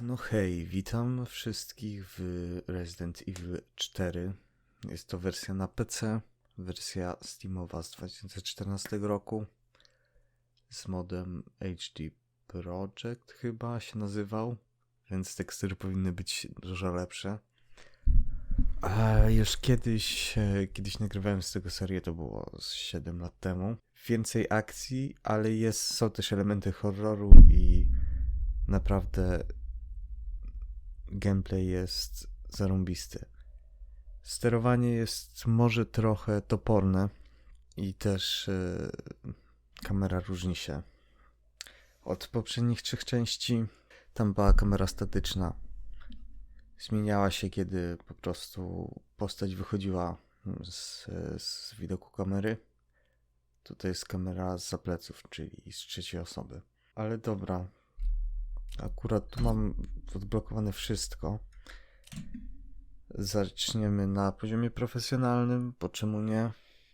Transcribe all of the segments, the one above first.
No hej, witam wszystkich w Resident Evil 4. Jest to wersja na PC, wersja Steamowa z 2014 roku z modem HD Project chyba się nazywał, więc tekstury powinny być dużo lepsze. A już kiedyś, e, kiedyś nagrywałem z tego serię, to było z 7 lat temu. Więcej akcji, ale jest, są też elementy horroru i naprawdę gameplay jest zarąbisty. Sterowanie jest może trochę toporne i też e, kamera różni się od poprzednich trzech części. Tam była kamera statyczna. Zmieniała się, kiedy po prostu postać wychodziła z, z widoku kamery. Tutaj jest kamera z pleców, czyli z trzeciej osoby. Ale dobra, Akurat tu mam odblokowane wszystko. Zaczniemy na poziomie profesjonalnym, po czemu nie?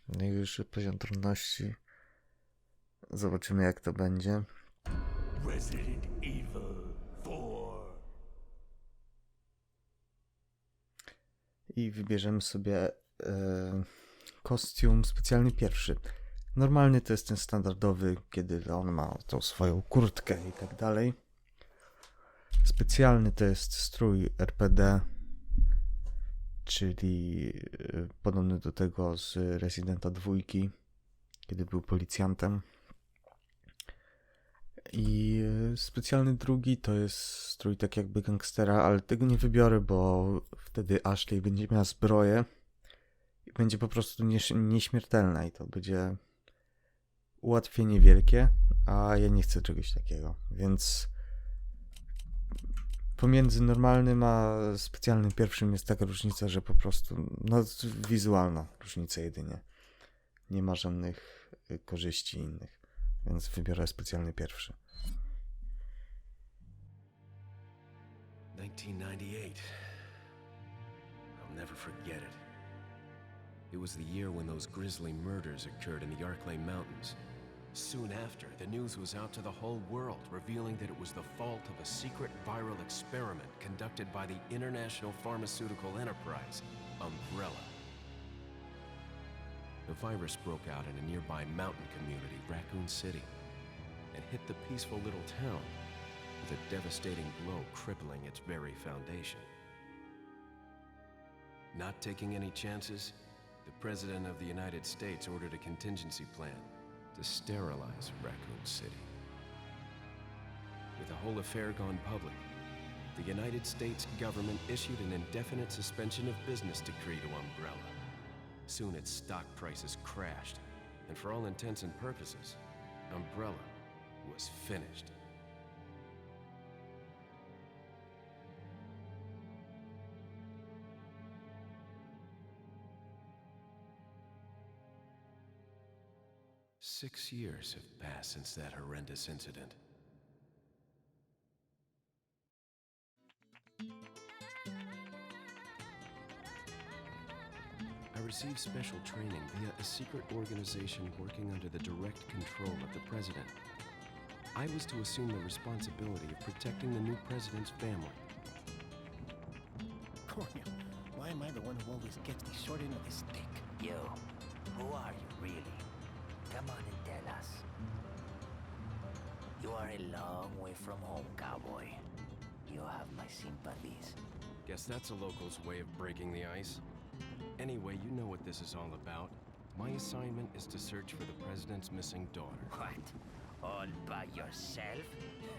Najwyższy poziom trudności. Zobaczymy jak to będzie. Resident Evil 4. I wybierzemy sobie e, kostium specjalny pierwszy. Normalny to jest ten standardowy, kiedy on ma tą swoją kurtkę i tak dalej. Specjalny to jest strój RPD, czyli e, podobny do tego z Residenta dwójki, kiedy był policjantem. I e, specjalny drugi to jest strój tak jakby gangstera, ale tego nie wybiorę, bo wtedy Ashley będzie miała zbroję i będzie po prostu nieś- nieśmiertelna i to będzie ułatwienie wielkie, a ja nie chcę czegoś takiego, więc pomiędzy normalnym a specjalnym pierwszym jest taka różnica, że po prostu, no wizualna różnica jedynie. Nie ma żadnych y, korzyści innych, więc wybiorę specjalny pierwszy. 1998. I'll never forget it. It was the year when those grisly murders occurred in the Arklay Mountains. Soon after, the news was out to the whole world, revealing that it was the fault of a secret viral experiment conducted by the international pharmaceutical enterprise, Umbrella. The virus broke out in a nearby mountain community, Raccoon City, and hit the peaceful little town with a devastating blow crippling its very foundation. Not taking any chances, the President of the United States ordered a contingency plan to sterilize Raccoon City. With the whole affair gone public, the United States government issued an indefinite suspension of business decree to Umbrella. Soon its stock prices crashed, and for all intents and purposes, Umbrella was finished. Six years have passed since that horrendous incident. I received special training via a secret organization working under the direct control of the president. I was to assume the responsibility of protecting the new president's family. Cornel, why am I the one who always gets the short end of the stick? You, who are you really? Come on and tell us. You are a long way from home, cowboy. You have my sympathies. Guess that's a local's way of breaking the ice. Anyway, you know what this is all about. My assignment is to search for the president's missing daughter. What? All by yourself?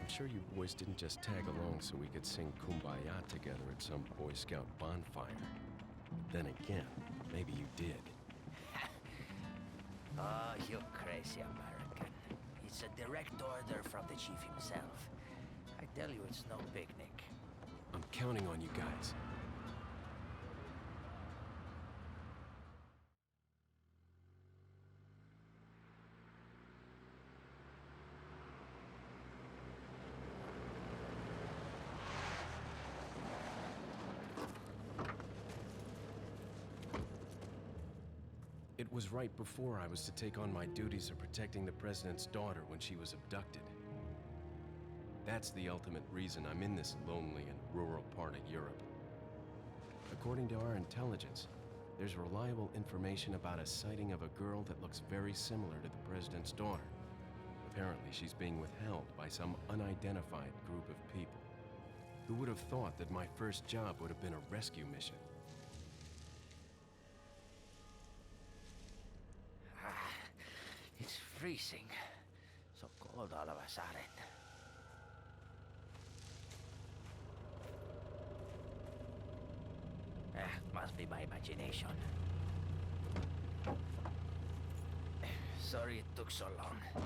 I'm sure you boys didn't just tag along so we could sing Kumbaya together at some Boy Scout bonfire. Then again, maybe you did. Ah, oh, you crazy American. It's a direct order from the chief himself. I tell you, it's no picnic. I'm counting on you guys. Was right before I was to take on my duties of protecting the president's daughter when she was abducted. That's the ultimate reason I'm in this lonely and rural part of Europe. According to our intelligence, there's reliable information about a sighting of a girl that looks very similar to the president's daughter. Apparently, she's being withheld by some unidentified group of people. Who would have thought that my first job would have been a rescue mission? Ah, it's freezing. So cold all of a sudden. Ah, must be my imagination. Sorry it took so long.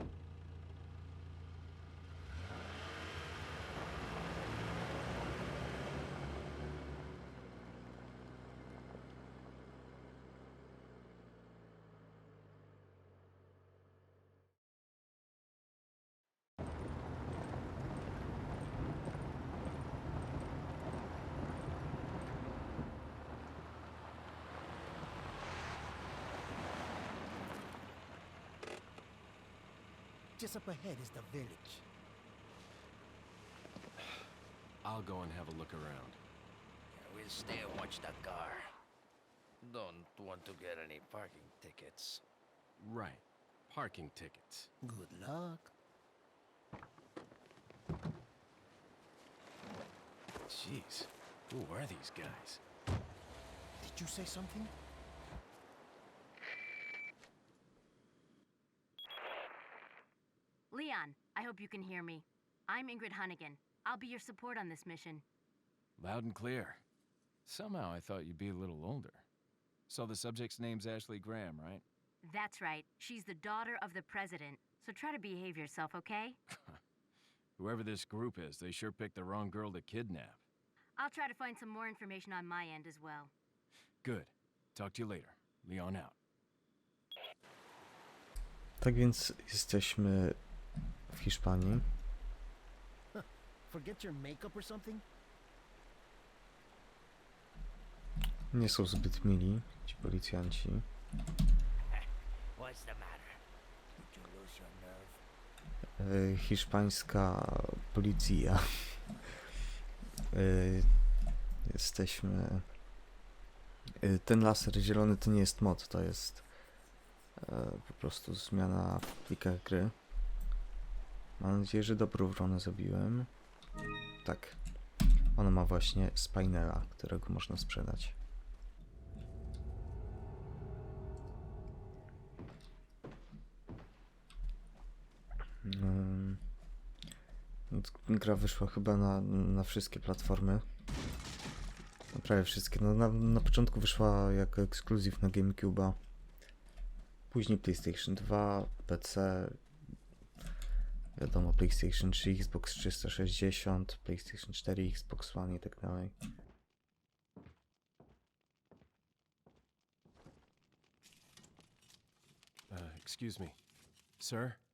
Just up ahead is the village. I'll go and have a look around. We'll stay and watch the car. Don't want to get any parking tickets. Right. Parking tickets. Good luck. Jeez. Who are these guys? Did you say something? Leon, I hope you can hear me. I'm Ingrid Hunnigan. I'll be your support on this mission. Loud and clear. Somehow I thought you'd be a little older. So the subject's name's Ashley Graham, right? That's right. She's the daughter of the president. So try to behave yourself, okay? Whoever this group is, they sure picked the wrong girl to kidnap. I'll try to find some more information on my end as well. Good. Talk to you later. Leon out. Tak więc jesteśmy w Hiszpanii. Nie są zbyt mili ci policjanci. E, hiszpańska policja. E, Jesteśmy. e, Ten laser zielony to nie jest mod, to jest e, po prostu zmiana w plikach gry. Mam nadzieję, że dobrą wronę zabiłem. Tak. Ona ma właśnie spinela, którego można sprzedać. Mm. Gra wyszła chyba na, na wszystkie platformy. No, prawie wszystkie. No, na, na początku wyszła jako ekskluzyw na GameCube'a. Później PlayStation 2, PC. Wiadomo, PlayStation 3, Xbox 360, PlayStation 4, Xbox One i tak dalej. Uh, excuse me. Sir?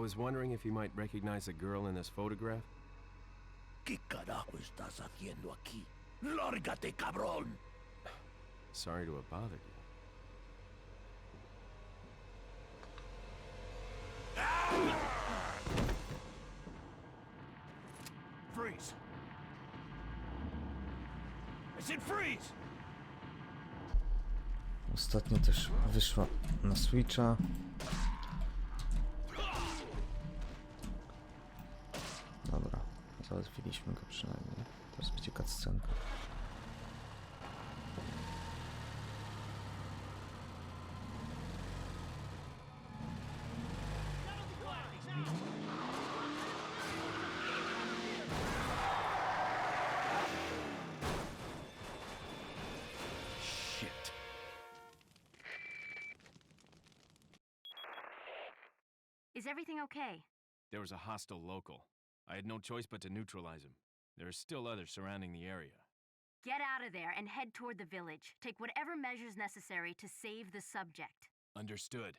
Was wondering if you might recognize the girl in this photograph. ¿Qué carajo estás haciendo aquí? ¡Lárgate, cabrón! Sorry to have bothered you. Freeze! I said freeze! Ostatnio też wyszła na Switcha. Załatwiliśmy go przynajmniej. Teraz będzie cutscenka. Is everything okay? There was a hostile local. I had no choice but to neutralize him. There are still others surrounding the area. Get out of there and head toward the village. Take whatever measures necessary to save the subject. Understood.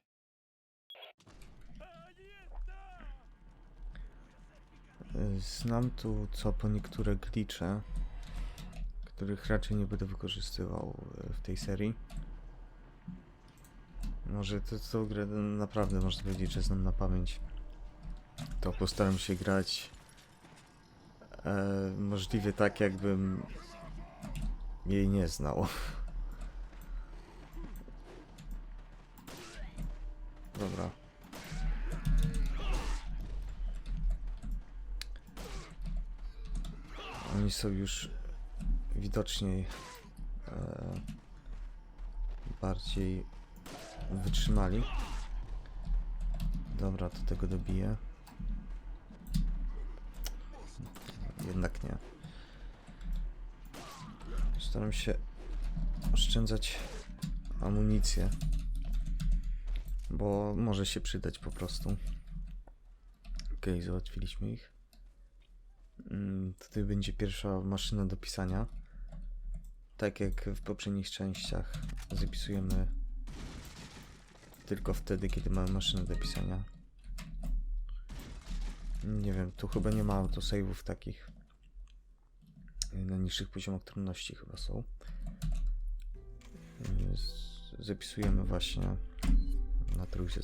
Y, Znam tu co po niektóre glitche, których raczej nie będę wykorzystywał y, w tej serii. Może to, to grę naprawdę można powiedzieć, że znam na pamięć. To postaram się grać e, możliwie tak, jakbym jej nie znał. Dobra. Oni są już widocznie e, bardziej wytrzymali. Dobra, to tego dobiję. Jednak nie. Staram się oszczędzać amunicję, bo może się przydać po prostu. Okej, załatwiliśmy ich. Mm, Tutaj będzie pierwsza maszyna do pisania. Tak jak w poprzednich częściach zapisujemy tylko wtedy, kiedy mamy maszynę do pisania. Nie wiem, tu chyba nie ma autosave'ów takich. Na niższych poziomach trudności chyba są. Zapisujemy właśnie na trójce.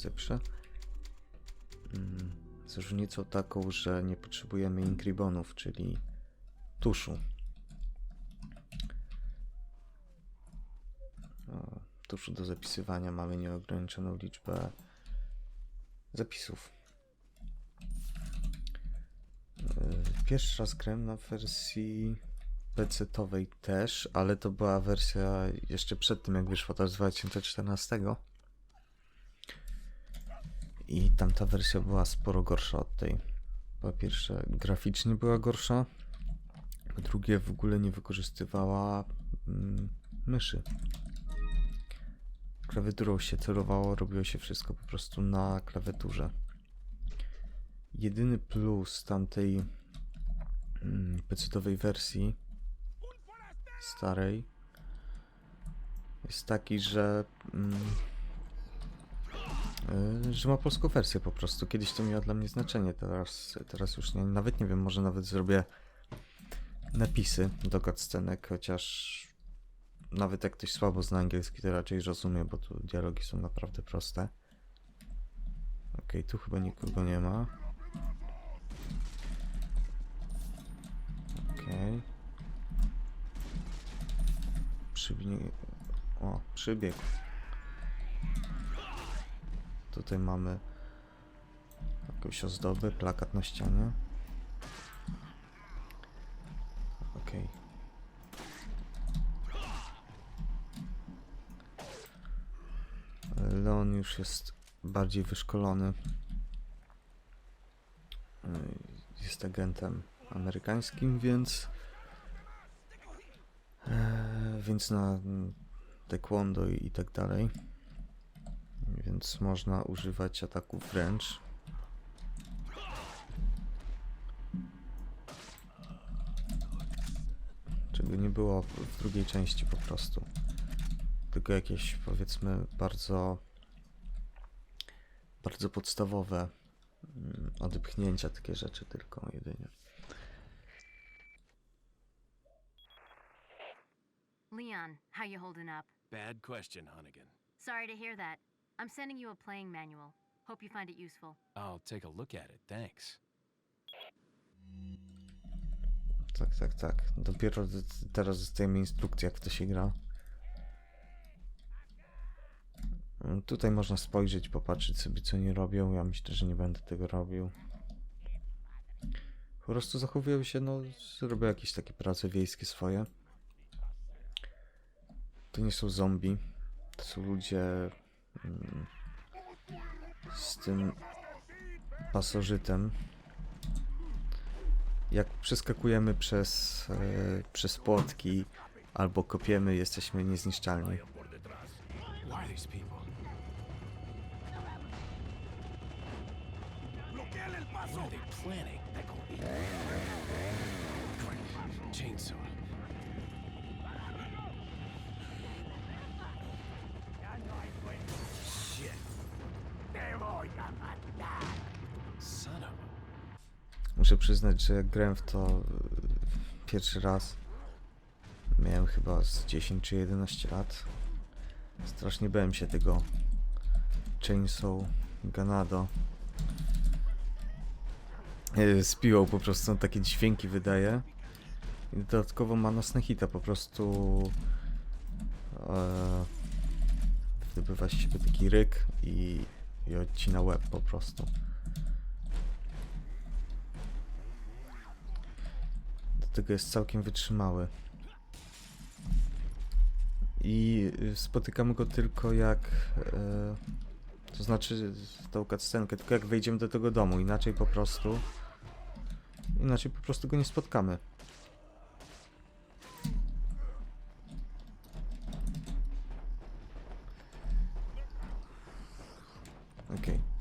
Mm, Z różnicą taką, że nie potrzebujemy inkribonów, czyli tuszu. Tuszu do zapisywania mamy nieograniczoną liczbę zapisów. Yy, Pierwszy raz grałem na wersji PC-towej też, ale to była wersja jeszcze przed tym, jak wyszła ta z 2014. I tamta wersja była sporo gorsza od tej. Po pierwsze, graficznie była gorsza. Po drugie, w ogóle nie wykorzystywała mm, myszy. Klawiaturą się celowało, robiło się wszystko po prostu na klawiaturze. Jedyny plus tamtej mm, PC-towej wersji starej jest taki, że mm, y, że ma polską wersję po prostu. Kiedyś to miało dla mnie znaczenie, teraz, teraz już nie, nawet nie wiem, może nawet zrobię napisy do cutscenek, chociaż nawet jak ktoś słabo zna angielski, to raczej rozumie, bo tu dialogi są naprawdę proste. Okej, tu chyba nikogo nie ma. Okej. Przybie... O, przybiegł. Tutaj mamy jakąś ozdobę, plakat na ścianie. Okej. Leon już jest bardziej wyszkolony. Jest agentem amerykańskim, więc więc na mm, taekwondo i, tak dalej. Więc można używać ataków wręcz. Czego nie było w- w drugiej części po prostu. Tylko jakieś powiedzmy bardzo bardzo podstawowe mm, odepchnięcia, takie rzeczy tylko jedynie. Leon, how you holding up? Bad question, Hunnigan. Sorry to hear that. I'm sending you a playing manual. Hope you find it useful. I'll take a look at it, thanks. Tak, tak, tak. Dopiero teraz dostajemy instrukcję, jak w to się gra. Tutaj można spojrzeć, popatrzeć sobie, co nie robią. Ja myślę, że nie będę tego robił. Po prostu zachowują się, no, robią jakieś takie prace wiejskie swoje. To nie są zombie. To są ludzie mm, z tym pasożytem. Jak przeskakujemy przez, e, przez płotki albo kopiemy, jesteśmy niezniszczalni. Who muszę przyznać, że jak grałem w to e, pierwszy raz, miałem chyba z 10 czy 11 lat. Strasznie bałem się tego Chainsaw Ganado. E, Z piłą po prostu on takie dźwięki wydaje. I dodatkowo ma na hita po prostu e, wydobywa siebie taki ryk i, i odcina łeb po prostu. Tego jest całkiem wytrzymały. I y, spotykamy go tylko jak. E, to znaczy tą cutscenkę, tylko jak wejdziemy do tego domu. Inaczej po prostu. Inaczej po prostu go nie spotkamy. Okej.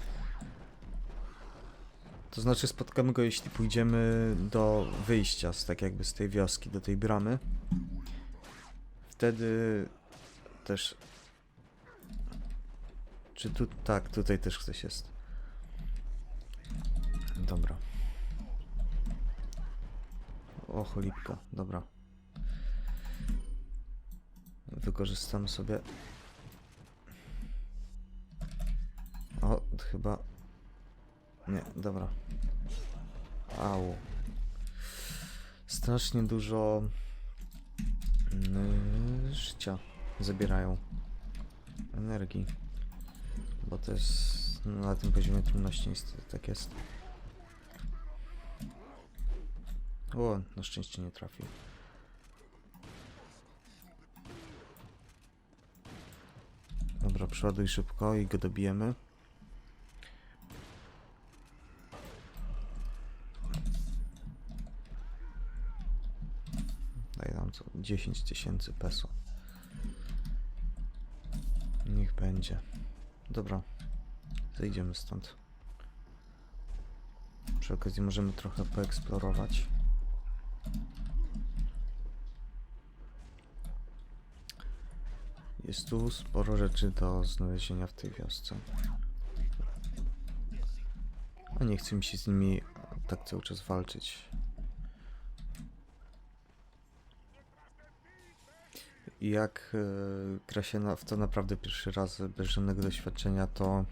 To znaczy spotkamy go, jeśli pójdziemy do wyjścia z tak jakby z tej wioski, do tej bramy. Wtedy też... Czy tu... Tak, tutaj też ktoś jest. Dobra. O, cholipka, dobra. Wykorzystamy sobie... O, chyba... Nie, dobra. Au. Strasznie dużo mm, życia zabierają. Energii. Bo to jest no, na tym poziomie trudności niestety tak jest. O, na szczęście nie trafił. Dobra, przeładuj szybko i go dobijemy. 10 tysięcy peso. Niech będzie. Dobra. Zejdziemy stąd. Przy okazji możemy trochę poeksplorować. Jest tu sporo rzeczy do znalezienia w tej wiosce. A nie chcę mi się z nimi tak cały czas walczyć. Jak e, gra się na, w to naprawdę pierwszy raz bez żadnego doświadczenia, to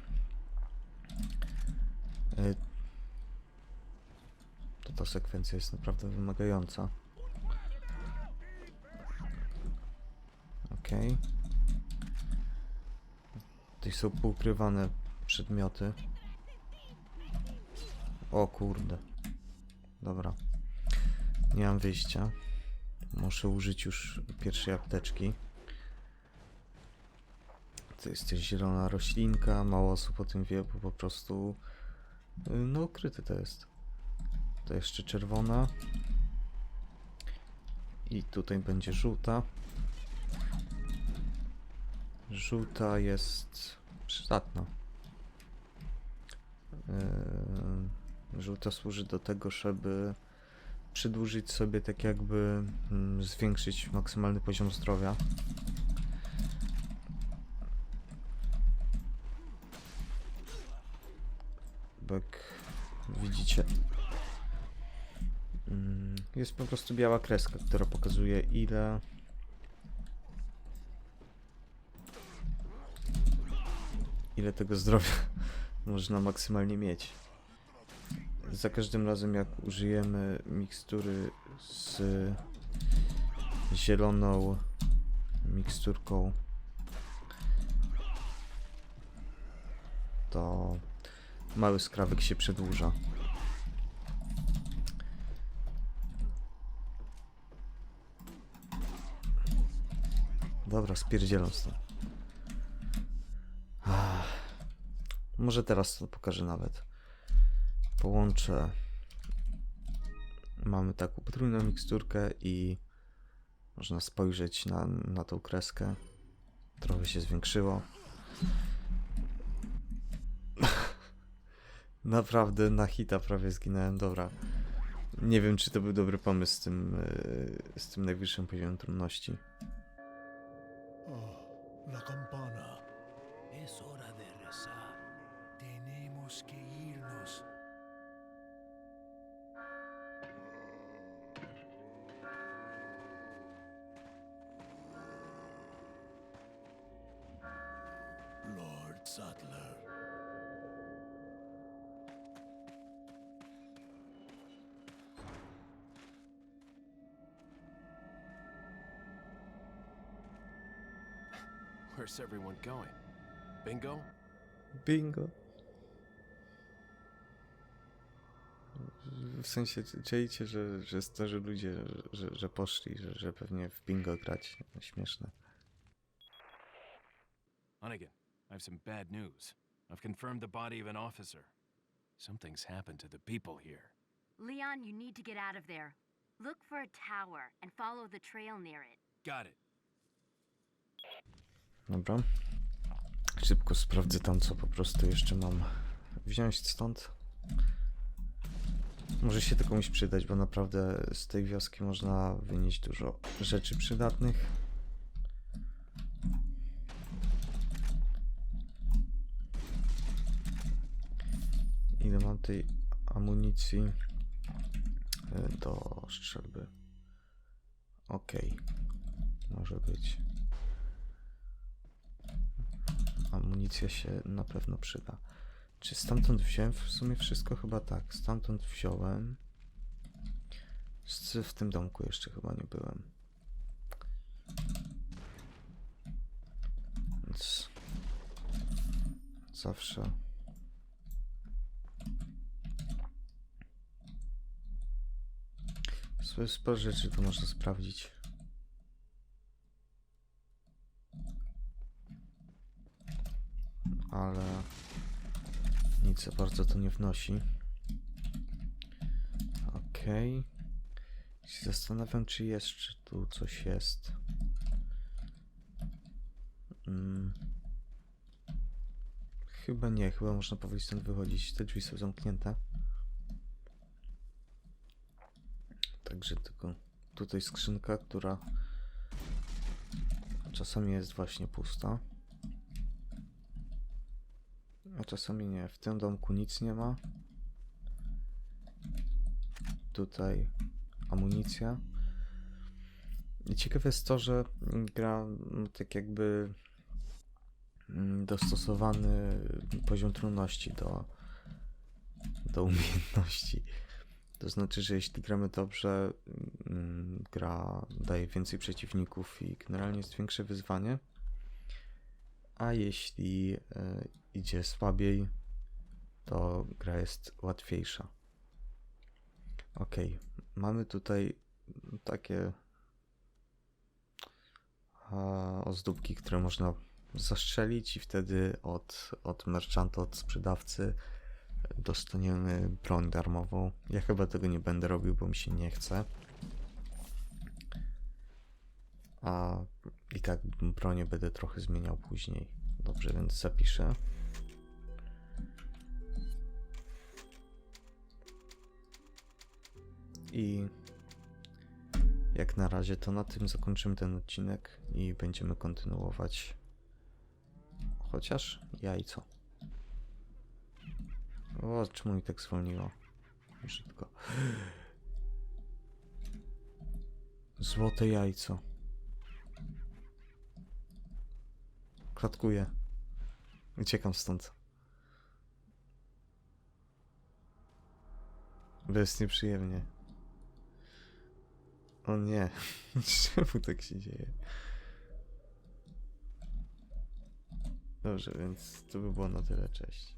e, to ta sekwencja jest naprawdę wymagająca. Okej. Tutaj są poukrywane przedmioty. O kurde. Dobra. Nie mam wyjścia. Muszę użyć już pierwszej apteczki. To jest też zielona roślinka, mało osób o tym wie, bo po prostu y, no ukryte to jest. To jeszcze czerwona. I tutaj będzie żółta. Żółta jest przydatna. Yy, żółta służy do tego, żeby przedłużyć sobie tak jakby mm, zwiększyć maksymalny poziom zdrowia. Jak widzicie mm, jest po prostu biała kreska, która pokazuje ile ile tego zdrowia można maksymalnie mieć za każdym razem jak użyjemy mikstury z zieloną miksturką to mały skrawek się przedłuża. Dobra, spierdzielam stąd. Może teraz to pokażę nawet połączę. Mamy taką potrójną miksturkę i można spojrzeć na, na tą kreskę. Trochę się zwiększyło. Naprawdę na hita prawie zginąłem. Dobra. Nie wiem, czy to był dobry pomysł z tym, yy, z tym najwyższym poziomem trudności. La campana. Es hora de rezar. Tenemos que Where's everyone going? Bingo? Bingo. W sensie, czy- czajcie, że, że starzy ludzie, że, że poszli, że, że pewnie w bingo grać. Śmieszne. Hunnigan, I have some bad news. I've confirmed the body of an officer. Something's happened to the people here. Leon, you need to get out of there. Look for a tower and follow the trail near it. Got it. Dobra. Szybko sprawdzę tam, co po prostu jeszcze mam wziąć stąd. Może się to komuś przydać, bo naprawdę z tej wioski można wynieść dużo rzeczy przydatnych. Ile mam tej amunicji e, do strzelby? Okej, może być. Amunicja się na pewno przyda. Czy stamtąd wziąłem w sumie wszystko? Chyba tak. Stamtąd wziąłem. W tym domku jeszcze chyba nie byłem. Więc zawsze. Sporo- Sporo rzeczy tu można sprawdzić. Ale nic za bardzo to nie wnosi. Okej. Się Zastanawiam, czy jeszcze tu coś jest. Mm. Chyba nie, chyba można powoli stąd wychodzić. Te drzwi są zamknięte. Także tylko tutaj skrzynka, która czasami jest właśnie pusta. A czasami nie. W tym domku nic nie ma. Tutaj amunicja. I ciekawe jest to, że gra tak jakby mm, dostosowany poziom trudności do, do umiejętności. To znaczy, że jeśli gramy dobrze, mm, gra daje więcej przeciwników i generalnie jest większe wyzwanie. A jeśli e, idzie słabiej, to gra jest łatwiejsza. Ok, mamy tutaj takie ozdóbki, które można zastrzelić i wtedy od, od merchanta, od sprzedawcy dostaniemy broń darmową. Ja chyba tego nie będę robił, bo mi się nie chce. A i tak bronię będę trochę zmieniał później. Dobrze, więc zapiszę. I jak na razie to na tym zakończymy ten odcinek i będziemy kontynuować. Chociaż jajco. O, czemu mi tak zwolniło? Brzydko. Złote jajco. Klatkuję. Uciekam stąd. Bo jest nieprzyjemnie. O nie. Czemu tak się dzieje? Dobrze, więc to by było na tyle. Cześć.